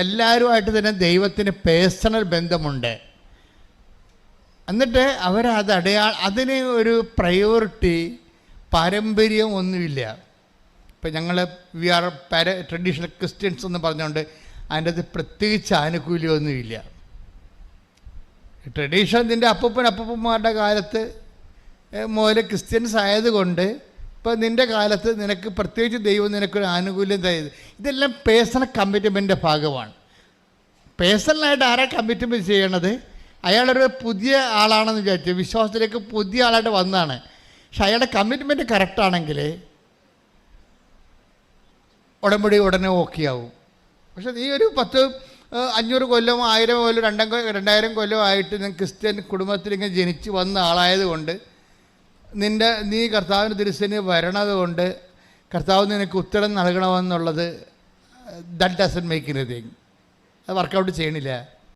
എല്ലാവരുമായിട്ട് തന്നെ ദൈവത്തിന് പേഴ്സണൽ ബന്ധമുണ്ട്. എന്നിട്ട് അവരത് അടയാ അതിന് ഒരു പ്രയോറിറ്റി പാരമ്പര്യം ഒന്നുമില്ല. ഇപ്പം ഞങ്ങൾ വി ആർ പാര ട്രഡീഷണൽ ക്രിസ്ത്യൻസ് എന്ന് പറഞ്ഞുകൊണ്ട് അതിന്റെ അത് പ്രത്യേകിച്ച് ആനുകൂല്യമൊന്നുമില്ല. ട്രഡീഷൻ ഇതിന്റെ അപ്പൂപ്പൻ അപ്പൂപ്പന്മാരുടെ കാലത്ത് മോലെ ക്രിസ്ത്യൻസ് ആയതുകൊണ്ട് ഇപ്പം നിന്റെ കാലത്ത് നിനക്ക് പ്രത്യേകിച്ച് ദൈവം നിനക്കൊരു ആനുകൂല്യം തരുന്നത്. ഇതെല്ലാം പേഴ്സണൽ കമ്മിറ്റ്മെന്റിന്റെ ഭാഗമാണ്. പേഴ്സണലായിട്ട് ആരാ കമ്മിറ്റ്മെന്റ് ചെയ്യണത്? അയാളൊരു പുതിയ ആളാണെന്ന് വിചാരിച്ചു വിശ്വാസത്തിലേക്ക് പുതിയ ആളായിട്ട് വന്നതാണ്. പക്ഷെ അയാളുടെ കമ്മിറ്റ്മെന്റ് കറക്റ്റാണെങ്കിൽ ഉടമ്പടി ഉടനെ ഓക്കെ ആവും. പക്ഷെ നീ ഒരു പത്ത് അഞ്ഞൂറ് കൊല്ലം ആയിരം കൊല്ലം രണ്ടാം രണ്ടായിരം കൊല്ലം ആയിട്ട് ക്രിസ്ത്യൻ കുടുംബത്തിൽ ഇങ്ങനെ ജനിച്ച് വന്ന ആളായതുകൊണ്ട് നിന്റെ നീ കർത്താവിന്റെ തിരുസേനി വരണത് കൊണ്ട് കർത്താവ് നിനക്ക് ഉത്തരം നൽകണമെന്നുള്ളത് ദറ്റ് ഡസൻ മേക്ക് എനിത്തിങ് അത് വർക്കൗട്ട് ചെയ്യണില്ല.